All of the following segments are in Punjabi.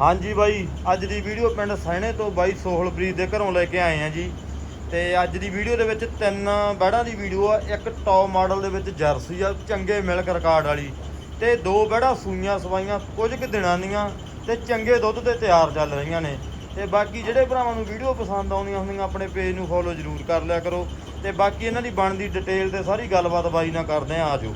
ਹਾਂਜੀ ਬਾਈ, ਅੱਜ ਦੀ ਵੀਡੀਓ ਪਿੰਡ ਸੈਣੇ ਤੋਂ ਬਾਈ ਸੋਹਲਪ੍ਰੀਤ ਦੇ ਘਰੋਂ ਲੈ ਕੇ ਆਏ ਆ ਜੀ। ਤੇ ਅੱਜ ਦੀ ਵੀਡੀਓ ਦੇ ਵਿੱਚ ਤਿੰਨ ਬੈੜਾਂ ਦੀ ਵੀਡੀਓ ਆ, ਇੱਕ ਟੌਪ ਮਾਡਲ ਦੇ ਵਿੱਚ ਜਰਸੀ ਆ, ਚੰਗੇ ਮਿਲਕ ਰਿਕਾਰਡ ਵਾਲੀ। ਤੇ ਦੋ ਬੈੜਾਂ ਸੂਈਆਂ ਸਵਾਈਆਂ ਕੁਝ ਕੁ ਦਿਨਾਂ ਦੀਆਂ ਤੇ ਚੰਗੇ ਦੁੱਧ ਤੇ ਤਿਆਰ ਚੱਲ ਰਹੀਆਂ ਨੇ। ਤੇ ਬਾਕੀ ਜਿਹੜੇ ਭਰਾਵਾਂ ਨੂੰ ਵੀਡੀਓ ਪਸੰਦ ਆਉਂਦੀਆਂ ਹੁੰਦੀਆਂ, ਆਪਣੇ ਪੇਜ ਨੂੰ ਫੋਲੋ ਜ਼ਰੂਰ ਕਰ ਲਿਆ ਕਰੋ। ਤੇ ਬਾਕੀ ਇਹਨਾਂ ਦੀ ਬਣਦੀ ਡਿਟੇਲ ਤੇ ਸਾਰੀ ਗੱਲਬਾਤ ਬਾਈ ਨਾਲ ਕਰਦੇ ਆ ਆਜੋ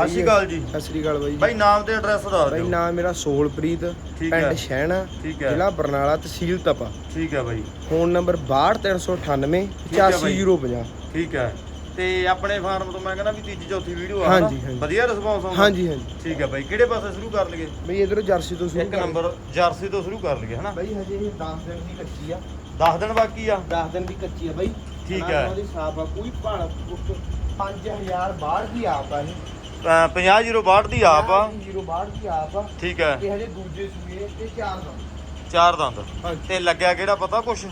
ਸਤਿ ਸ਼੍ਰੀ ਅਕਾਲ ਜੀ। ਸਤਿ ਸ਼੍ਰੀ ਅਕਾਲ ਬਾਈ ਬਾਈ ਨਾਮ ਤੇ ਐਡਰੈਸ ਦੱਸ ਬਾਈ ਦਿਓ। ਨਾਮ ਮੇਰਾ ਸੋਲਪ੍ਰੀਤ। ਪਿੰਡ ਸ਼ਹਿਣਾ ਜ਼ਿਲ੍ਹਾ ਬਰਨਾਲਾ ਤਹਿਸੀਲ ਤਪਾ। ਠੀਕ ਹੈ ਬਾਈ। ਫੋਨ ਨੰਬਰ 6298 ਠੀਕ ਹੈ ਬਾਈ। 85050 ਠੀਕ ਹੈ। ਤੇ ਆਪਣੇ ਫਾਰਮ ਤੋਂ ਮੈਂ ਕਹਿੰਦਾ ਵੀ ਤੀਜੀ ਚੌਥੀ ਵੀਡੀਓ ਆ? ਹਾਂਜੀ। ਵਧੀਆ ਰਿਸਪੌਂਸ ਆਉਂਦਾ। ਹਾਂਜੀ ਹਾਂਜੀ। ਠੀਕ ਹੈ ਬਾਈ। ਕਿਹੜੇ ਪਾਸੇ ਸ਼ੁਰੂ ਕਰ ਲਈਏ? ਬਈ ਇਧਰੋਂ ਜਰਸੀ ਤੋਂ ਸ਼ੁਰੂ ਇੱਕ ਨੰਬਰ ਜਰਸੀ ਤੋਂ ਸ਼ੁਰੂ ਕਰ ਲਈਏ ਹਨਾ? ਬਈ ਹਜੇ ਇਹ 10 ਦਿਨ ਦੀ ਕੱਚੀ ਆ। 10 ਦਿਨ ਬਾਕੀ ਆ? 10 ਦਿਨ ਦੀ ਕੱਚੀ ਆ ਬਈ। ਠੀਕ ਹੈ। ਉਹਦੀ ਸਾਫ਼ ਆ ਕੋਈ ਭਾਣ 5000 ਬਾਹਰ ਦੀ ਆਪ ਆ 50062 ਦੀ ਆਪ ਆ। 062 ਦੀ ਆਪ ਆ। ਠੀਕ ਹੈ। ਤੇ ਹਜੇ ਦੂਜੇ ਸੂਏ ਤੇ ਚਾਰ ਦਾ ਚਾਰ ਦੰਦ। ਹਾਂਜੀ। ਤੇ ਲੱਗਿਆ ਕਿਹੜਾ ਪਤਾ ਕੁਛ?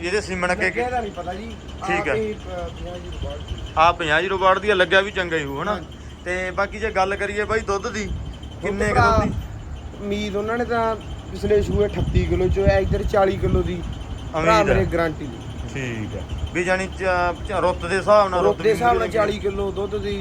ਇਹਦੇ ਸਿਮਣ ਕੇ ਲੱਗਿਆ ਤਾਂ ਨਹੀਂ ਪਤਾ ਜੀ। ਠੀਕ ਹੈ। 50062 ਆ। 50062 ਦੀ ਆ, ਲੱਗਿਆ ਵੀ ਚੰਗਾ ਹੀ ਹੋ ਹਨਾ। ਤੇ ਬਾਕੀ ਜੇ ਗੱਲ ਕਰੀਏ ਬਾਈ ਦੁੱਧ ਦੀ ਕਿੰਨੇ ਕੁ ਦੁੱਧ ਦੀ? ਉਮੀਦ ਉਹਨਾਂ ਨੇ ਤਾਂ ਪਿਛਲੇ ਸੂਏ 38 ਕਿਲੋ ਚੋਂ ਐ ਇੱਧਰ 40 ਕਿਲੋ ਦੀ। ਭਰਾ ਉਮੀਦ ਮੇਰੇ ਹੈ ਗਾਰੰਟੀ ਦੀ। ਠੀਕ ਹੈ ਵੀ ਜਾਨੀ ਚ- ਰੁੱਤ ਦੇ ਹਿਸਾਬ ਨਾਲ ਰੁੱਤ ਦੇ ਹਿਸਾਬ ਨਾਲ ਵੀ 40 ਕਿਲੋ ਦੁੱਧ ਦੀ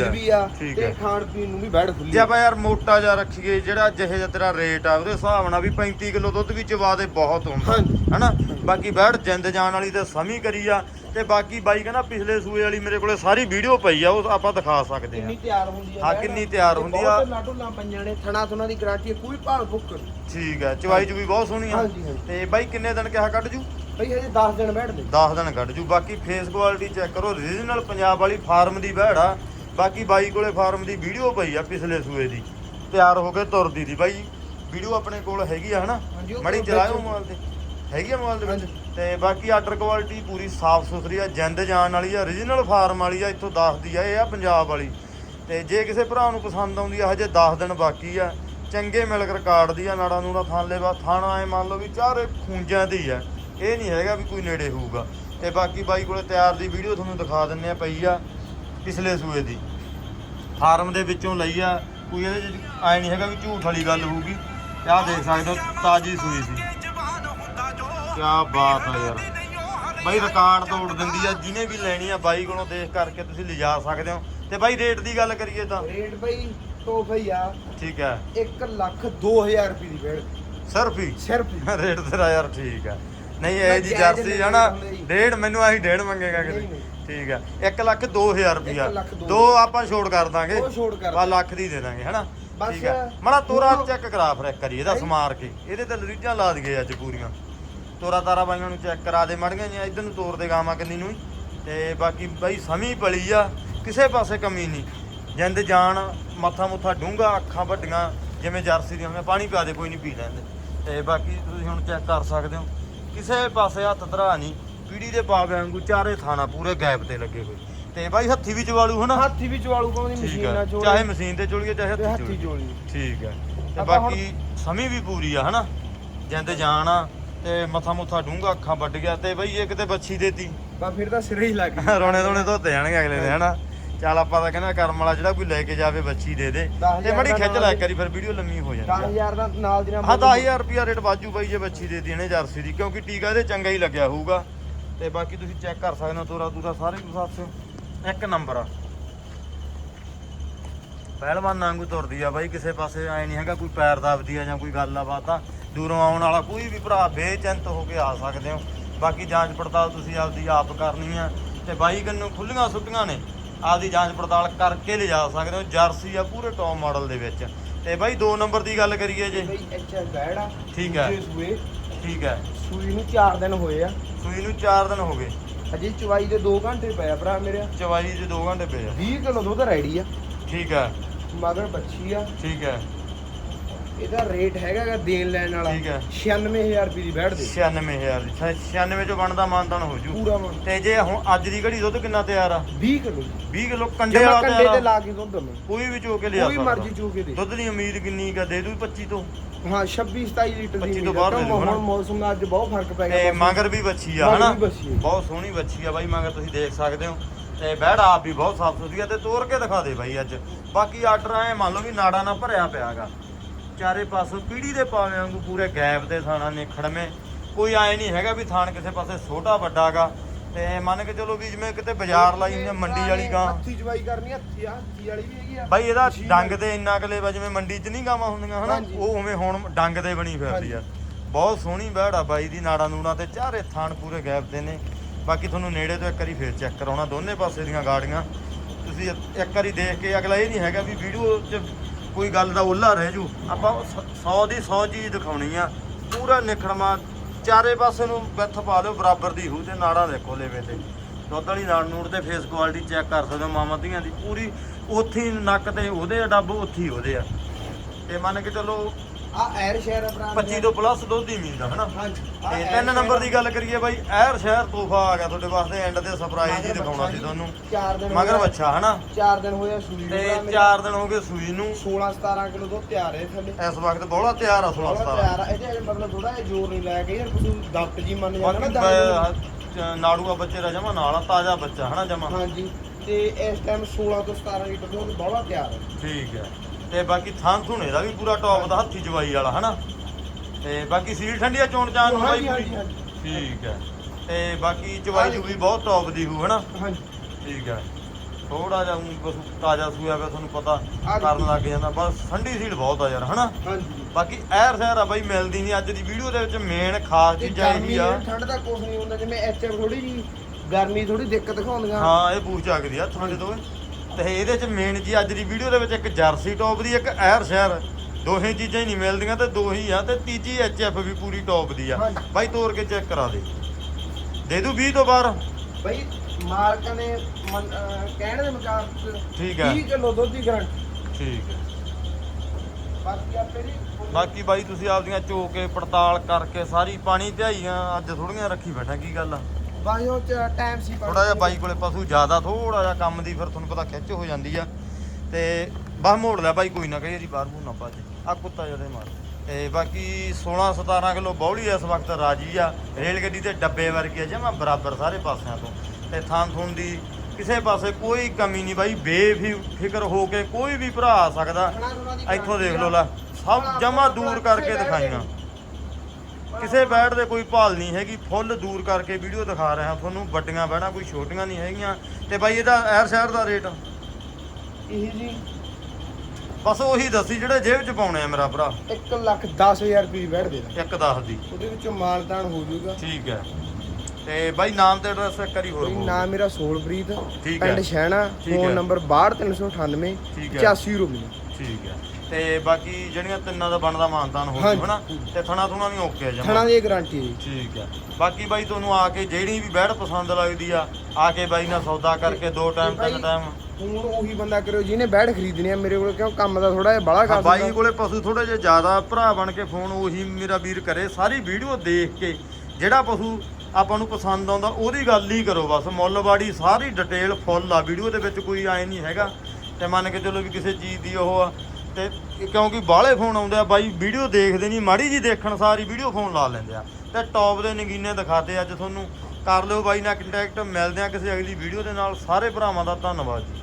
ਹੈ। ਵੀ ਆ ਠੀਕ ਤੇ ਹੈ। ਖਾਣ ਪੀਣ ਨੂੰ ਵੀ ਬੈਠ ਖੁੱਲੀ ਜੇ ਆਪਾਂ ਯਾਰ ਮੋਟਾ ਜਿਹਾ ਰੱਖੀਏ ਜਿਹੜਾ ਜਿਹੇ ਜਿਹਾ ਤੇਰਾ ਰੇਟ ਆ ਉਹਦੇ ਹਿਸਾਬ ਨਾਲ ਵੀ 35 ਕਿਲੋ ਦੁੱਧ ਵੀ ਚਵਾ ਦੇ ਬਹੁਤ ਹੁੰਦਾ ਹਾਂਜੀ। ਹਨਾ ਬਾਕੀ ਬੈੜ ਜਿੰਦ ਜਾਣ ਵਾਲੀ ਤੇ ਸਮੀ ਕਰੀ ਆ ਤੇ ਬਾਕੀ ਬਾਈ ਕਹਿੰਦਾ ਪਿਛਲੇ ਸੂਏ ਵਾਲੀ ਮੇਰੇ ਕੋਲੇ ਸਾਰੀ ਵੀਡੀਓ ਪਈ ਆ ਉਹ ਆਪਾਂ ਦਿਖਾ ਸਕਦੇ ਆ ਕਿੰਨੀ ਤਿਆਰ ਹੁੰਦੀ ਆ ਹਾਂ, ਬੈਠ। ਕਿੰਨੀ ਤਿਆਰ ਤੇ ਹੁੰਦੀ ਬਹੁਤ ਆ। ਲਾਡੂ ਲਾਂ ਪੰਜਾਂ ਨੇ ਥਣਾ ਥੁਣਾ ਦੀ ਗਾਰੰਟੀ ਕੋਈ ਭਾਲ ਬੁੱਕ ਠੀਕ ਹੈ ਚਵਾਈ ਚ ਵੀ ਬਹੁਤ ਸੋਹਣੀ ਆ ਹਾਂਜੀ, ਹਾਂਜੀ। ਤੇ ਬਾਈ ਕਿੰਨੇ ਦਿਨ ਕਿਹਾ ਕੱਢ ਜੂ ਬਈ ਹਜੇ 10 ਦਿਨ ਬੈਠਦੇ 10 ਦਿਨ ਕੱਢ ਜੂ। ਬਾਕੀ ਫੇਸ ਕੁਆਲਿਟੀ ਚੈੱਕ ਕਰੋ। ਰੀਜਨਲ ਪੰਜਾਬ ਵਾਲੀ ਫਾਰਮ ਦੀ ਬੈੜ ਆ। ਬਾਕੀ ਬਾਈ ਕੋਲੇ ਫਾਰਮ ਦੀ ਵੀਡੀਓ ਪਈ ਆ ਪਿਛਲੇ ਸੂਏ ਦੀ। ਤਿਆਰ ਹੋ ਕੇ ਤੁਰਦੀ ਦੀ ਬਾਈ। ਵੀਡੀਓ ਆਪਣੇ ਕੋਲ ਹੈਗੀ ਆ ਹਨਾ? ਮੜੀ ਚਲਾਇਓ ਮੋਬਾਈਲ ਤੇ। ਹੈਗੀ ਆ ਮੋਬਾਈਲ ਦੇ ਵਿੱਚ। ਤੇ ਬਾਕੀ ਆਰਡਰ ਕੁਆਲਿਟੀ ਪੂਰੀ ਸਾਫ਼ ਸੁਥਰੀ ਆ। ਜਿੰਦ ਜਾਣ ਵਾਲੀ ਆ। ਰੀਜਨਲ ਫਾਰਮ ਵਾਲੀ ਆ। ਇੱਥੋਂ ਦੱਸਦੀ ਆ। ਇਹ ਆ ਪੰਜਾਬ ਵਾਲੀ। ਤੇ ਜੇ ਕਿਸੇ ਭਰਾ ਨੂੰ ਪਸੰਦ ਆਉਂਦੀ ਆ ਹਜੇ 10 ਦਿਨ ਬਾਕੀ ਆ। ਚੰਗੇ ਮਿਲਕ ਰਿਕਾਰਡ ਦੀ ਆ। ਨਾੜਾ ਨੂੜਾ ਥਾਂ ਲੈਵਾ ਥਾਣਾ ਐ ਮੰਨ ਲਓ ਵੀ ਚਾਰੇ ਖੂੰਜਾਂ ਦੀ ਆ। ਇਹ ਨਹੀਂ ਹੈਗਾ ਵੀ ਕੋਈ ਨੇੜੇ ਹੋਊਗਾ। ਤੇ ਬਾਕੀ ਬਾਈ ਕੋਲੇ ਤਿਆਰ ਦੀ ਵੀਡੀਓ ਤੁਹਾਨੂੰ ਦਿਖਾ ਦਿੰਨੇ ਆ ਪਈ ਆ ਪਿਛਲੇ ਸੂਏ ਦੀ। ਫਾਰਮ ਦੇ ਵਿੱਚੋਂ ਲਈ ਆ ਕੋਈ ਇਹਦੇ ਚ ਐ ਨਹੀਂ ਹੈਗਾ ਵੀ ਝੂਠ ਵਾਲੀ ਗੱਲ ਹੋਊਗੀ। ਆਹ ਦੇਖ ਸਕਦੇ ਹੋ ਤਾਜੀ ਸੂਈ ਸੀ। ਕੀ ਬਾਤ ਆ ਯਾਰ। ਬਾਈ ਰਿਕਾਰਡ ਤੋੜ ਦਿੰਦੀ ਆ ਜਿਹਨੇ ਵੀ ਲੈਣੀ ਆ ਬਾਈ ਕੋਲੋਂ ਦੇਖ ਕਰਕੇ ਤੁਸੀਂ ਲਿਜਾ ਸਕਦੇ ਹੋ। ਤੇ ਬਾਈ ਰੇਟ ਦੀ ਗੱਲ ਕਰੀਏ ਤਾਂ। ਰੇਟ ਬਈ ਤੋਹਫਾ ਹੀ ਆ। ਠੀਕ ਹੈ 1 ਲੱਖ 2000 ਰੁਪਏ ਦੀ ਬੈਠ ਸਿਰਫ ਹੀ? ਸਿਰਫ ਰੇਟ ਤੇਰਾ ਯਾਰ ਠੀਕ ਹੈ ਨਹੀਂ ਇਹ ਜੀ ਜਰਸੀ ਹੈ ਨਾ। ਡੇਢ ਮੈਨੂੰ ਆਹੀ ਡੇਢ ਮੰਗੇਗਾ ਕਿਤੇ। ਠੀਕ ਹੈ 1 ਲੱਖ 2000 ਰੁਪਿਆ ਇੱਕ ਲੱਖ ਦੋ। ਆਪਾਂ ਛੋੜ ਕਰ ਦਾਂਗੇ। ਬਾ ਲੱਖ ਦੀ ਦੇ ਦਾਂਗੇ ਹਨਾ? ਠੀਕ ਹੈ ਮੜਾ ਤੋਰਾ ਚੈੱਕ ਕਰਾ ਫਿਰ ਇੱਕ ਵਾਰੀ ਇਹਦਾ। ਸਮਾਰ ਕੇ। ਇਹਦੇ ਤੇ ਲਰੀਜਾਂ ਲਾ ਦਈਏ ਅੱਜ ਪੂਰੀਆਂ। ਤੋਰਾ ਤਾਰਾ ਬਾਈਆਂ ਨੂੰ ਚੈੱਕ ਕਰਾ ਦੇ ਮੜੀਆਂ ਜਾਂ ਇਧਰ ਨੂੰ ਤੋਰ ਦੇ ਗਾਵਾਂ ਕਿੰਨੀ ਨੂੰ। ਤੇ ਬਾਕੀ ਬਾਈ ਸਮੀ ਪਲੀ ਆ ਕਿਸੇ ਪਾਸੇ ਕਮੀ ਨਹੀਂ। ਜਿੰਦ ਜਾਨ ਮੱਥਾ ਮੁੱਥਾ ਡੂੰਗਾ ਅੱਖਾਂ ਵੱਡੀਆਂ ਜਿਵੇਂ ਜਰਸੀ ਦੀਆਂ ਪਾਣੀ ਪਿਆ ਦੇ ਕੋਈ ਨਹੀਂ ਪੀ ਲੈਂਦੇ। ਤੇ ਬਾਕੀ ਤੁਸੀਂ ਹੁਣ ਚੈੱਕ ਕਰ ਸਕਦੇ ਹੋ। ਕਿਸੇ ਪਾਸੇ ਹੱਥ ਧਰਾ ਨਹੀਂ ਪੀੜੀ ਦੇ ਪਾਵੇ ਵਾਂਗੂ ਚਾਰੇ ਥਾਣਾ ਪੂਰੇ ਗੈਪ ਤੇ ਲੱਗੇ ਹੋਏ। ਤੇ ਬਾਈ ਹੱਥੀ ਵੀ ਚਵਾਲੂ ਹਨਾ? ਹੱਥੀ ਵੀ ਚਵਾਲੂ ਪਾਉਂਦੀ ਠੀਕ ਮਸ਼ੀਨ ਨਾਲ ਚੋਲ। ਚਾਹੇ ਮਸ਼ੀਨ ਤੇ ਚੋਲੀਏ ਚਾਹੇ ਤੇ ਹੱਥੀ ਹੱਥੀ ਚੋਲੀਏ ਠੀਕ ਹੈ ਤੇ ਆਪਾਂ ਹੁਣ- ਬਾਕੀ ਸਮੀ ਵੀ ਪੂਰੀ ਆ ਹਨਾ? ਜਿੰਦ ਆ ਤੇ ਮੱਥਾ ਮੁੱਥਾ ਡੂੰਗਾ ਅੱਖਾਂ ਵੱਡ ਗਿਆ ਤੇ ਬਈ ਇਹ ਕਿਤੇ ਬੱਚੀ ਦੇਤੀ। ਬਾ ਫਿਰ ਤਾਂ ਸਿਰੇ ਹੀ ਲੱਗ ਗਿਆ ਰੋਣੇ ਰੋਣੇ ਧੋਤੇ ਜਾਣਗੇ ਅਗਲੇ ਦੇ ਹਨਾ? ਚੱਲ ਆਪਾਂ ਤਾਂ ਕਹਿੰਦਾ ਕਰਮ ਵਾਲਾ ਜਿਹੜਾ ਕੋਈ ਲੈ ਕੇ ਜਾਵੇ ਬੱਚੀ ਦੇ ਦੇ। ਤੇ ਮੜੀ ਖਿੱਚ ਲੈ ਕਰੀ ਫਿਰ ਵੀਡੀਓ ਲੰਮੀ ਹੋ ਜਾਂਦੀ ਆ। 10000 ਦਾ ਨਾਲ ਦੀ ਨਾਲ ਹਾਂ 10000 ਰੁਪਿਆ ਰੇਟ ਵਾਜੂ ਬਾਈ ਜੇ ਬੱਚੀ ਦੇ ਦੇਣੇ ਜਰਸੀ ਦੀ ਕਿਉਂਕਿ ਟੀਕਾ ਇਹਦੇ ਚੰਗਾ ਹੀ ਲੱਗਿਆ ਹੋਊਗਾ। ਤੇ ਬਾਕੀ ਤੁਸੀਂ ਚੈੱਕ ਕਰ ਸਕਦੇ ਹੋ ਤੋਰਾ ਤੂਰਾ ਸਾਰੇ ਕੁਝ ਸਾਥ ਇੱਕ ਨੰਬਰ ਆ। ਪਹਿਲਵਾਨ ਵਾਂਗੂ ਤੁਰਦੀ ਆ ਬਾਈ ਕਿਸੇ ਪਾਸੇ ਐ ਨਹੀਂ ਹੈਗਾ ਕੋਈ ਪੈਰ ਦਬਦੀ ਆ ਜਾਂ ਕੋਈ ਗੱਲ ਆ। ਬਾਤ ਆ ਦੂਰੋਂ ਆਉਣ ਵਾਲਾ ਕੋਈ ਵੀ ਭਰਾ ਬੇਚਿੰਤ ਹੋ ਕੇ ਆ ਸਕਦੇ ਹੋ। ਬਾਕੀ ਜਾਂਚ ਪੜਤਾਲ ਤੁਸੀਂ ਆਪਦੀ ਆਪ ਕਰਨੀ ਆ। ਤੇ ਬਾਈ ਕੰਨੂ ਖੁੱਲੀਆਂ ਸੁੱਟੀਆਂ ਨੇ। ਆਪਦੀ ਜਾਂਚ ਪੜਤਾਲ ਕਰਕੇ ਲਿਜਾ ਸਕਦੇ ਹੋ ਜਰਸੀ ਆ ਪੂਰੇ ਟੌਪ ਮਾਡਲ ਦੇ ਵਿੱਚ। ਤੇ ਬਾਈ 2 ਨੰਬਰ ਦੀ ਗੱਲ ਕਰੀਏ ਜੇ। ਬਈ ਆ ਠੀਕ ਹੈ। ਦੂਜੇ ਸੂਏ। ਠੀਕ ਹੈ। ਸੂਈ ਨੂੰ 4 ਦਿਨ ਹੋਏ ਆ। ਸੂਈ ਨੂੰ 4 ਦਿਨ ਹੋ ਗਏ। ਅਜੇ ਚਵਾਈ ਦੇ 2 ਘੰਟੇ ਪਏ ਆ ਭਰਾ ਮੇਰੇ। ਚਵਾਈ ਦੇ 2 ਘੰਟੇ ਪਏ ਆ। 20 ਕਿਲੋ ਦੁੱਧ ਰੈਡੀ ਆ। ਠੀਕ ਹੈ। ਮਗਰ ਬੱਚੀ ਆ। ਠੀਕ ਹੈ। ਇਹਦਾ ਰੇਟ ਹੈਗਾ ਗਾ ਦੇਣ ਲੈਣ ਵਾਲਾ। ਠੀਕ ਹੈ। 96000 ਰੁਪਏ ਦੀ ਬੈਠ ਦੇ। 96000 ਦੀ। 96 ਚੋਂ ਬਣਦਾ ਮਾਨਤਾਨ ਹੋ ਜੂ। ਪੂਰਾ ਮਨ ਤੇ ਜੇ ਹੁਣ ਅੱਜ ਦੀ ਘੜੀ ਦੁੱਧ ਕਿੰਨਾ ਤਿਆਰ ਆ? 20 ਕਿਲੋ। 20 ਕਿਲੋ ਕੰਡੇ ਵਾਲਾ ਕੰਡੇ ਤੇ ਲਾ ਕੇ ਦੁੱਧ ਮੈਂ ਕੋਈ ਵੀ ਚੋ ਕੇ ਲਿਆ ਕੋਈ ਮਰਜ਼ੀ ਚੋ ਕੇ ਦੇ। ਦੁੱਧ ਦੀ ਉਮੀਦ ਕਿੰਨੀ ਕਾ ਦੇ ਦੂ 25 ਤੋਂ। ਹਾਂ 26 27 ਲੀਟਰ ਦੀ 25 ਤੋਂ ਬਾਹਰ ਦੇ ਹੁਣ ਮੌਸਮ ਦਾ ਅੱਜ ਬਹੁਤ ਫ਼ਰਕ ਪੈ ਤੇ ਗਿਆ ਮਗਰ ਵੀ ਬੱਚੀ ਆ ਹਨਾ। ਬਹੁਤ ਸੋਹਣੀ ਬੱਚੀ ਆ ਬਾਈ ਮਗਰ ਤੁਸੀਂ ਦੇਖ ਸਕਦੇ ਹੋ। ਤੇ ਬੈੜ ਆਪ ਵੀ ਬਹੁਤ ਸਾਫ਼ ਸੁਥਰੀ ਆ। ਤੇ ਤੋੜ ਕੇ ਦਿਖਾ ਦੇ ਬਾਈ ਅੱਜ। ਬਾਕੀ ਆਰਡਰ ਐ ਮੰਨ ਲਓ ਵੀ ਨਾੜਾ ਨਾਲ ਭਰਿਆ ਪਿਆਗਾ ਚਾਰੇ ਪਾਸੋਂ ਪੀੜੀ ਦੇ ਪਾਵੇਂ ਵਾਂਗੂ ਪੂਰੇ ਗੈਪ ਦੇ ਥਾਣਾ ਨੇ ਖੜਵੇਂ ਕੋਈ ਆਏ ਨਹੀਂ ਹੈਗਾ ਵੀ ਥਾਣ ਕਿਸੇ ਪਾਸੇ ਛੋਟਾ ਵੱਡਾਗਾ ਤੇ ਮੰਨ ਕੇ ਚਲੋ ਵੀ ਜਿਵੇਂ ਕਿਤੇ ਬਾਜ਼ਾਰ ਲਾਈ ਹੁੰਦੀ ਆ, ਮੰਡੀ ਵਾਲੀ ਗਾਂ। ਹੱਥੀ ਜਵਾਈ ਕਰਨੀ ਹੱਥੀ ਆ ਹੱਥੀ ਵਾਲੀ ਵੀ ਹੈਗੀ ਆ। ਬਾਈ ਇਹਦਾ ਡੰਗ ਤੇ ਇੰਨਾ ਕਲੇ ਵਾ ਜਿਵੇਂ ਮੰਡੀ 'ਚ ਨਹੀਂ ਗਾਵਾਂ ਹੁੰਦੀਆਂ ਹਨਾ? ਹਾਂਜੀ। ਉਹ ਉਵੇਂ ਹੁਣ ਡੰਗ ਤੇ ਬਣੀ ਫਿਰਦੀ ਆ। ਬਹੁਤ ਸੋਹਣੀ ਬੈੜ ਆ ਬਾਈ ਦੀ ਨਾੜਾ ਨੂੜਾਂ ਤੇ ਚਾਰੇ ਥਾਣ ਪੂਰੇ ਗੈਪ ਦੇ ਨੇ। ਬਾਕੀ ਤੁਹਾਨੂੰ ਨੇੜੇ ਤੋਂ ਇੱਕ ਵਾਰੀ ਫੇਰ ਚੈੱਕ ਕਰਾਉਣਾ ਦੋਨੇ ਪਾਸੇ ਦੀਆਂ ਗਾੜੀਆਂ। ਤੁਸੀਂ ਇੱਕ ਵਾਰੀ ਦੇਖ ਕੇ ਅਗਲਾ ਇਹ ਨਹੀਂ ਹੈਗਾ ਵੀ ਵੀਡੀਓ 'ਚ ਕੋਈ ਗੱਲ ਦਾ ਉੱਲਾ ਰਹਿ ਜੂ। ਆਪਾਂ 100 ਦੀ 100 ਚੀਜ਼ ਦਿਖਾਉਣੀ ਆ। ਪੂਰਾ ਨਿਖੜਮਾ, ਚਾਰੇ ਪਾਸੇ ਨੂੰ ਵਿੱਥ ਪਾ ਲਿਓ ਬਰਾਬਰ ਦੀ ਹੂ ਤੇ ਨਾੜਾਂ ਦੇਖੋ ਲੈਵੇ ਤੇ। ਦੁੱਧ ਵਾਲੀ ਨਾੜ ਨੂੜ ਤੇ ਫੇਸ ਕੁਆਲਿਟੀ ਚੈੱਕ ਕਰ ਸਕਦੇ ਹੋ ਮਾਮਾ ਦੀਆਂ ਦੀ। ਪੂਰੀ ਉੱਥੇ ਨੱਕ ਤੇ ਉਹਦੇ ਆ, ਡੱਬ ਉੱਥੇ ਹੀ ਉਹਦੇ ਆ। ਤੇ ਮੰਨ ਕੇ ਚਲੋ ਆ ਐਰ ਸ਼ਹਿਰ ਬਰਾਂਡ 25 ਤੋਂ ਪਲੱਸ ਦੁੱਧ ਹੀ ਮਿਲਦਾ ਹਨਾ? ਹਾਂਜੀ। ਆਹ ਤੇ ਐਰ ਤਿੰਨ ਨੰਬਰ ਸ਼ਹਿਰ ਦੀ ਗੱਲ ਕਰੀਏ ਬਾਈ ਐਰ ਸ਼ਹਿਰ ਤੋਹਫਾ ਆ ਗਿਆ ਤੁਹਾਡੇ ਵਾਸਤੇ ਐਂਡ ਤੇ ਸਰਪ੍ਰਾਈਜ਼ ਹੀ ਦਿਖਾਉਣਾ ਸੀ ਤੁਹਾਨੂੰ। ਚਾਰ ਦਿਨ ਮਗਰ ਹੋਏ ਆ- ਬੱਚਾ ਹਨਾ? ਚਾਰ ਦਿਨ ਹੋਇਆ ਸੂਈ ਤੇ ਨੂੰ ਮੇਰਾ। 4 ਦਿਨ ਹੋ ਗਏ ਸੂਈ ਨੂੰ। 16 17 ਕਿਲੋ ਦੁੱਧ ਤਿਆਰ ਹੈ ਥੱਲੇ ਇਸ ਵਕਤ ਬੋਲਾ ਤਿਆਰ ਆ 16 ਥੋੜਾ 17 ਤਿਆਰ ਆ। ਇਹਦੇ ਅਜੇ ਮਤਲਬ ਥੋੜਾ ਜਿਹਾ ਜ਼ੋਰ ਨਹੀਂ ਲਾਇਆ ਗਿਆ ਯਾਰ ਕੁਝ ਦਬਟ ਜੀ ਮੰਨ ਜਾਂਦਾ ਨਾ ਬਾਕੀ ਦਬਟ ਬ- ਨਾੜੂਆ ਬੱਚੇ ਦਾ ਜਮਾ ਨਾਲ ਆ ਤਾਜ਼ਾ ਬੱਚਾ ਹਨਾ ਜਮਾ? ਹਾਂਜੀ। ਤੇ ਇਸ ਟਾਈਮ 16 ਤੋਂ 17 ਲੀਟਰ ਦੁੱਧ ਬੜਾ ਤਿਆਰ ਹੈ। ਠੀਕ ਹੈ। ਤੇ ਬਾਕੀ ਥਾਂ ਥੁਣੇ ਦਾ ਵੀ ਪੂਰਾ ਟੌਪ ਦਾ ਹੱਥੀ ਜਵਾਈ ਵਾਲਾ ਹਨਾ? ਤੇ ਬਾਕੀ ਸੀਲ ਠੰਡੀਆ ਚੋਣ ਚਾਣ ਨੂੰ ਬਾਈ? ਪੂਰੀ? ਠੀਕ ਹੈ। ਤੇ ਬਾਕੀ ਚਵਾਈ ਚੁਵੀ ਬਹੁਤ ਟੌਪ ਦੀ ਹੂ ਹਨਾ? ਹਾਂਜੀ। ਠੀਕ ਹੈ। ਥੋੜਾ ਜਿਹਾ ਪਸ਼ੂ ਤਾਜ਼ਾ ਸੂਆ ਪਿਆ ਤੁਹਾਨੂੰ ਪਤਾ ਕਰਨ ਲੱਗ ਜਾਂਦਾ। ਬਸ ਠੰਡੀ ਸੀਲ ਬਹੁਤ ਆ ਯਾਰ ਹਨਾ? ਹਾਂਜੀ। ਬਾਕੀ ਐਰ ਸ਼ਹਿਰ ਆ ਬਾਈ ਮਿਲਦੀ ਨਹੀਂ। ਅੱਜ ਦੀ ਵੀਡੀਓ ਦੇ ਵਿੱਚ ਮੇਨ ਖਾਸ ਚੀਜ਼ ਇਹੀ ਗਰਮੀ ਆ ਠੰਡ ਦਾ ਕੁਝ ਨਹੀਂ ਹੁੰਦਾ। ਜਿਵੇਂ ਐਚਐਫ ਥੋੜੀ ਜੀ ਗਰਮੀ ਥੋੜੀ ਦਿੱਕਤ ਦਿਖਾਉਂਦੀਆਂ। ਹਾਂ ਇਹ ਪੂਛ ਚੱਕਦੀ ਆ ਤੁਹਾਡੇ ਤੋਂ ਤੇ ਇਹਦੇ ਚ ਮੇਨ ਜੀ ਅੱਜ ਦੀ ਵੀਡੀਓ ਦੇ ਵਿੱਚ ਇੱਕ ਜਰਸੀ ਟੌਪ ਦੀ ਇੱਕ ਐਰ ਸ਼ਹਿਰ। ਦੋਹੇ ਚੀਜ਼ਾਂ ਹੀ ਨਹੀਂ ਮਿਲਦੀਆਂ ਤੇ ਦੋ ਹੀ ਆ ਤੇ ਤੀਜੀ ਐਚਐਫ ਵੀ ਪੂਰੀ ਟੌਪ ਦੀ ਆ। ਬਾਈ ਤੋੜ ਕੇ ਚੈੱਕ ਕਰਾ ਦੇ। ਦੇ ਦੂ 20 ਤੋਂ ਬਾਹਰ। ਬਈ ਮਾਲਕ ਨੇ ਕਹਿਣ ਦੇ ਮੁਤਾਬਕ ਠੀਕ ਹੈ 30 ਕਿਲੋ ਦੁੱਧ ਦੀ ਗਰੰਟੀ ਠੀਕ ਹੈ ਬਾਕੀ ਆਪੇ ਦੀ ਬਾਕੀ ਬਾਈ ਤੁਸੀਂ ਆਪਦੀਆਂ ਚੋ ਕੇ ਪੜਤਾਲ ਕਰਕੇ ਸਾਰੀ ਪਾਣੀ ਧਿਆਈਆਂ ਅੱਜ ਥੋੜੀਆਂ ਰੱਖੀ ਬੈਠਾ ਕੀ ਗੱਲ ਆ? ਚ ਟਾਈਮ ਸੀ ਥੋੜਾ ਜਿਹਾ ਬਾਈ ਕੋਲੇ ਪਸ਼ੂ ਜ਼ਿਆਦਾ ਥੋੜਾ ਜਿਹਾ ਕੰਮ ਦੀ ਫਿਰ ਤੁਹਾਨੂੰ ਪਤਾ ਖਿੱਚ ਹੋ ਜਾਂਦੀ ਆ। ਤੇ ਬਾਹ ਮੋੜ ਲਿਆ ਬਾਈ ਕੋਈ ਨਾ ਕਹੇ ਜੀ ਬਾਹਰ ਮੂੰਹ ਨਾ ਭੱਜ ਆ ਕੁੱਤਾ ਜਦੇ ਮਾਰ। ਤੇ ਬਾਕੀ 16 17 ਕਿਲੋ ਬੌਲੀ ਇਸ ਵਕਤ ਰਾਜੀ ਆ। ਰੇਲ ਗੱਡੀ ਤੇ ਡੱਬੇ ਵਰਗੀ ਜਮਾ ਬਰਾਬਰ ਸਾਰੇ ਪਾਸਿਆਂ ਤੋਂ। ਤੇ ਥਾਂ ਥੂਣ ਦੀ ਕਿਸੇ ਪਾਸੇ ਕੋਈ ਕਮੀ ਨਹੀਂ ਬਾਈ ਬੇਫਿਕਰ ਹੋ ਕੇ ਕੋਈ ਵੀ ਭਰਾ ਆ ਸਕਦਾ। ਇੱਥੋਂ ਦੇਖ ਲਓ ਲੈ। ਸਭ ਜਮਾ ਦੂਰ ਕਰਕੇ ਦਿਖਾਈਆਂ। ਕਿਸੇ ਬੈਡ ਦੇ ਕੋਈ ਭਾਲ ਨਹੀਂ ਹੈਗੀ ਫੁੱਲ ਦੂਰ ਕਰਕੇ ਵੀਡੀਓ ਦਿਖਾ ਰਿਹਾ ਤੁਹਾਨੂੰ ਵੱਡੀਆਂ ਬੈੜਾਂ ਕੋਈ ਛੋਟੀਆਂ ਨਹੀਂ ਹੈਗੀਆਂ ਤੇ ਬਾਈ ਇਹਦਾ ਐਰ ਸ਼ਹਿਰ ਦਾ ਰੇਟ ਇਹ ਜੀ ਬਸ ਉਹੀ ਦੱਸੀ ਜਿਹੜੇ ਜੇਬ 'ਚ ਪਾਉਣੇ ਆ ਮੇਰਾ ਭਰਾ। 1 ਲੱਖ 10000 ਰੁਪਏ ਬੈਠ ਦੇ ਦਾਂ ਇੱਕ 10 ਦੀ। ਉਹਦੇ ਵਿੱਚੋਂ ਮਾਲਦਾਨ ਹੋ ਜਾਊਗਾ। ਠੀਕ ਹੈ। ਤੇ ਬਾਈ ਨਾਮ ਤੇ ਐਡਰੈਸ ਇੱਕ ਵਾਰੀ ਹੋਰ ਬੋਲ ਨਾਮ ਮੇਰਾ ਸੋਲਪ੍ਰੀਤ ਠੀਕ ਹੈ। ਪਿੰਡ ਸ਼ਹਿਣਾ ਠੀਕ ਹੈ। ਫੋਨ ਨੰਬਰ 62398 ਠੀਕ ਹੈ। 85 ਠੀਕ ਹੈ। ਤੇ ਬਾਕੀ ਜਿਹੜੀਆਂ ਤਿੰਨਾਂ ਦਾ ਬਣਦਾ ਮਾਨਤਾਨ ਹੋ। ਜੂ ਹਨਾ? ਤੇ ਥਣਾ ਥੁਣਾ ਵੀ ਓਕੇ ਆ ਥਣਾ ਜਮਾ ਦੀ ਗਾਰੰਟੀ ਹੈ ਜੀ। ਠੀਕ ਹੈ ਬਾਕੀ ਬਾਈ ਤੁਹਾਨੂੰ ਆ ਕੇ ਜਿਹੜੀ ਵੀ ਬੈੜ ਪਸੰਦ ਲੱਗਦੀ ਆ ਆ ਕੇ ਬਾਈ ਨਾਲ ਸੌਦਾ ਕਰਕੇ ਦੋ ਟਾਈਮ ਤਿੰਨ ਟਾਈਮ। ਹੁਣ ਉਹੀ ਬੰਦਾ ਕਰਿਓ ਜਿਹਨੇ ਬੈਠ ਖਰੀਦਣੀ ਆ ਮੇਰੇ ਕੋਲ ਕਿਉਂ ਕੰਮ ਦਾ ਥੋੜਾ ਜਿਹਾ ਬੜਾ ਕਰ ਬਾਈ ਕੋਲੇ ਪਸ਼ੂ ਥੋੜੇ ਜਿਹਾ ਜ਼ਿਆਦਾ ਭਰਾ ਬਣ ਕੇ ਫੋਨ ਉਹੀ ਮੇਰਾ ਵੀਰ ਕਰੇ ਸਾਰੀ ਵੀਡੀਓ ਦੇਖ ਕੇ ਜਿਹੜਾ ਪਸ਼ੂ ਆਪਾਂ ਨੂੰ ਪਸੰਦ ਆਉਂਦਾ ਉਹਦੀ ਗੱਲ ਹੀ ਕਰੋ ਬਸ। ਮੁੱਲਵਾੜੀ ਸਾਰੀ ਡਿਟੇਲ ਫੁੱਲ ਆ ਵੀਡੀਓ ਦੇ ਵਿੱਚ ਕੋਈ ਆਏ ਨਹੀਂ ਹੈਗਾ। ਤੇ ਮੰਨ ਕੇ ਚਲੋ ਵੀ ਕਿਸੇ ਚੀਜ਼ ਦੀ ਉਹ ਆ ਤੇ ਕਿਉਂਕਿ ਬਾਹਲੇ ਫੋਨ ਆਉਂਦੇ ਆ, ਬਾਈ ਵੀਡੀਓ ਦੇਖਦੇ ਨਹੀਂ, ਮਾੜੀ ਜੀ ਦੇਖਣ ਸਾਰੀ ਵੀਡੀਓ ਫੋਨ ਲਾ ਲੈਂਦੇ ਆ। ਤੇ ਟੌਪ ਦੇ ਨਗੀਨੇ ਦਿਖਾਤੇ ਅੱਜ ਤੁਹਾਨੂੰ ਕਰ ਲਿਓ ਬਾਈ ਨਾਲ ਕੰਟੈਕਟ ਮਿਲਦੇ ਆ ਕਿਸੇ ਅਗਲੀ ਵੀਡੀਓ ਦੇ ਨਾਲ। ਸਾਰੇ ਭਰਾਵਾਂ ਦਾ ਧੰਨਵਾਦ ਜੀ।